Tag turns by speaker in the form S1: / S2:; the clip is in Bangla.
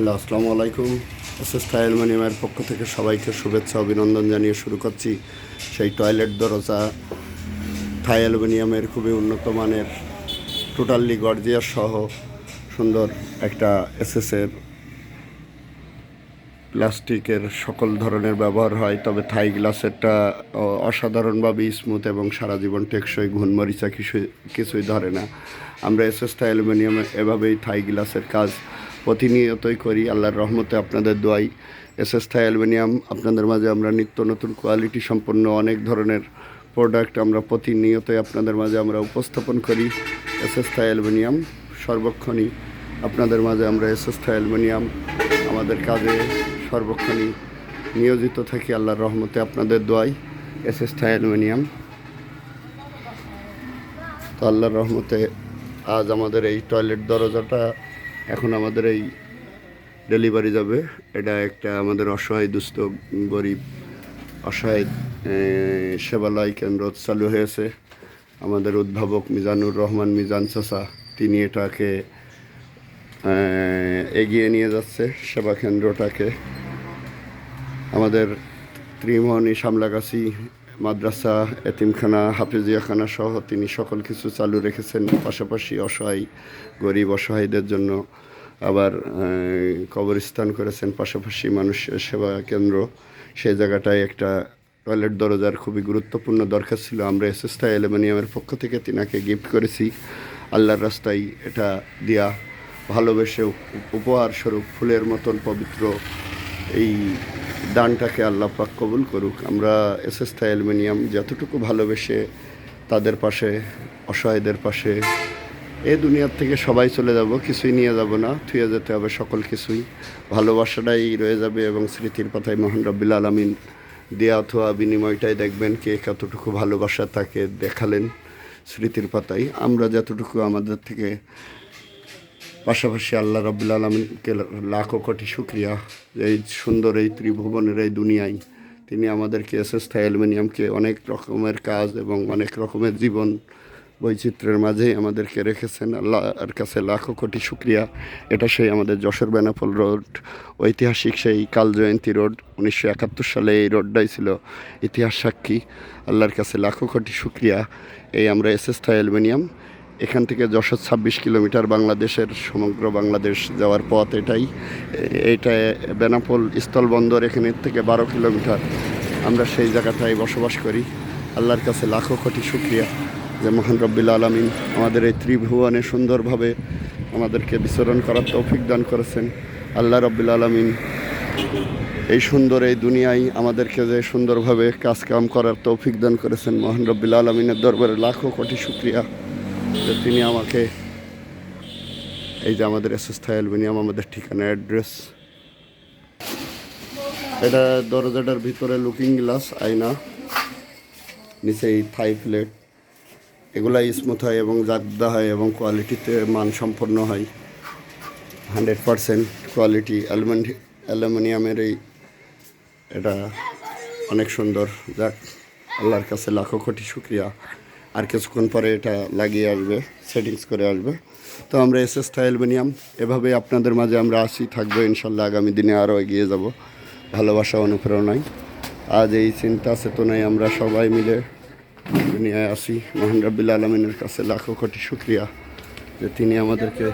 S1: হ্যালো, আসসালামু আলাইকুম। থাই অ্যালুমিনিয়ামের পক্ষ থেকে সবাইকে শুভেচ্ছা, অভিনন্দন জানিয়ে শুরু করছি। সেই টয়লেট দরজা থাই অ্যালুমিনিয়ামের খুবই উন্নত মানের টোটালি গর্জিয়াস সহ সুন্দর একটা এসএসের প্লাস্টিকের সকল ধরনের ব্যবহার হয়। তবে থাই গ্লাসেরটা অসাধারণভাবে স্মুথ এবং সারা জীবন টেকসই, ঘুনমরিচা কিছু, কিছুই ধরে না। আমরা এস এস থাই অ্যালুমিনিয়ামে এভাবেই থাই গ্লাসের কাজ প্রতিনিয়তই করি, আল্লাহর রহমতে আপনাদের দোয়াই। এস এস থাই অ্যালুমিনিয়াম, আপনাদের মাঝে আমরা নিত্য নতুন কোয়ালিটি সম্পন্ন অনেক ধরনের প্রোডাক্ট আমরা প্রতিনিয়তই আপনাদের মাঝে আমরা উপস্থাপন করি। এস এস থাই অ্যালুমিনিয়াম, সর্বক্ষণই আপনাদের মাঝে আমরা এস এস থাই অ্যালুমিনিয়াম, আমাদের কাজে সর্বক্ষণই নিয়োজিত থাকি আল্লাহর রহমতে আপনাদের দোয়াই। S S Thai aluminium. তো আল্লাহর রহমতে আজ আমাদের এই টয়লেট দরজাটা এখন আমাদের এই ডেলিভারি যাবে। এটা একটা আমাদের অসহায়, দুস্থ, গরিব, অসহায় সেবালয় কেন্দ্র চালু হয়েছে। আমাদের উদ্ভাবক মিজানুর রহমান মিজান চাষা তিনি এটাকে এগিয়ে নিয়ে যাচ্ছে সেবা কেন্দ্রটাকে। আমাদের ত্রিমোহনী সামলাগাছি মাদ্রাসা, এতিমখানা, হাফিজিয়াখানা সহ তিনি সকল কিছু চালু রেখেছেন, পাশাপাশি অসহায়, গরিব, অসহায়দের জন্য আবার কবরস্থান করেছেন। পাশাপাশি মানুষের সেবা কেন্দ্র, সেই জায়গাটায় একটা টয়লেট দরজার খুবই গুরুত্বপূর্ণ দরকার ছিল। আমরা এসএসটা অ্যালুমিনিয়ামের পক্ষ থেকে তিনাকে গিফট করেছি। আল্লাহর রাস্তায় এটা দিয়া ভালোবেসে উপ- উপহার স্বরূপ ফুলের মতন পবিত্র এই দানটাকে আল্লাহ পাক কবুল করুক। আমরা এসএস থাই অ্যালুমিনিয়াম যতটুকু ভালোবেসে তাদের পাশে, অসহায়দের পাশে, এ দুনিয়ার থেকে সবাই চলে যাব, কিছুই নিয়ে যাব না, থুয়ে যেতে হবে সকল কিছুই। ভালোবাসাটাই রয়ে যাবে এবং স্মৃতির পাতায় মহান রব্বিল আলমিন দেয়া অথবা বিনিময়টাই দেখবেন কে কতটুকু ভালোবাসা তাকে দেখালেন স্মৃতির পাতায়। আমরা যতটুকু আমাদের থেকে পাশাপাশি আল্লাহ রব্বুল আলমিনকে লাখো কোটি শুক্রিয়া এই সুন্দর এই ত্রিভুবনের এই দুনিয়ায় তিনি আমাদেরকে এস এস থাই অ্যালুমিনিয়ামকে অনেক রকমের কাজ এবং অনেক রকমের জীবন বৈচিত্র্যের মাঝেই আমাদেরকে রেখেছেন। আল্লাহর কাছে লাখো কোটি শুক্রিয়া। এটা সেই আমাদের যশোর বেনাপোল রোড, ঐতিহাসিক সেই কাল জয়ন্তী রোড, উনিশশো একাত্তর সালে এই রোডটাই ছিল ইতিহাস সাক্ষী। আল্লাহর কাছে লাখো কোটি শুক্রিয়া। এই আমরা এস এস থাই অ্যালুমিনিয়াম এখান থেকে যশোর ছাব্বিশ কিলোমিটার বাংলাদেশের সমগ্র বাংলাদেশ যাওয়ার পথ এটাই। এ- এইটা বেনাপোল স্থলবন্দর এখানের থেকে বারো কিলোমিটার। আমরা সেই জায়গাটায় বসবাস করি। আল্লাহর কাছে লাখো কোটি শুক্রিয়া যে মহান রব্বিল আলমিন আমাদের এই ত্রিভুবনে সুন্দরভাবে আমাদেরকে বিচরণ করার তৌফিক দান করেছেন। আল্লাহ রব্বিল আলমিন এই সুন্দর এই দুনিয়ায় আমাদেরকে যে সুন্দরভাবে কাজকাম করার তৌফিক দান করেছেন। মহান রব্বিল আলমিনের দরবারে লাখো কোটি শুক্রিয়া। যে তিনি আমাকে এই যে আমাদের এস এস থাই অ্যালুমিনিয়াম আমাদের ঠিকানা, অ্যাড্রেস। এটা দরজাটার ভিতরে লুকিং গ্লাস, আয়না নিচে এই থাই প্লেট। এগুলা স্মুথ হয় এবং জাগদা হয় এবং কোয়ালিটিতে মানসম্পন্ন হয়। হান্ড্রেড পারসেন্ট কোয়ালিটি অ্যালুমিনি অ্যালুমিনিয়ামের এই এটা অনেক সুন্দর। যাক, আল্লাহর কাছে লাখো কোটি শুক্রিয়া। আর কিছুক্ষণ পরে এটা লাগিয়ে আসবে সেটিংস করে আসবে। তো আমরা এস এস অ্যালুমিনিয়াম এভাবে আপনাদের মাঝে আমরা আসি, থাকব, ইনশাল্লাহ আগামী দিনে আরও এগিয়ে যাব। ভালোবাসা, অনুপ্রেরণায়। আজ এই চিন্তা চেতনায় আমরা সবাই মিলে দুনিয়ায় আসি। মোহান রব্বিল আলমিনের কাছে লাখো কোটি শুক্রিয়া যে তিনি আমাদেরকে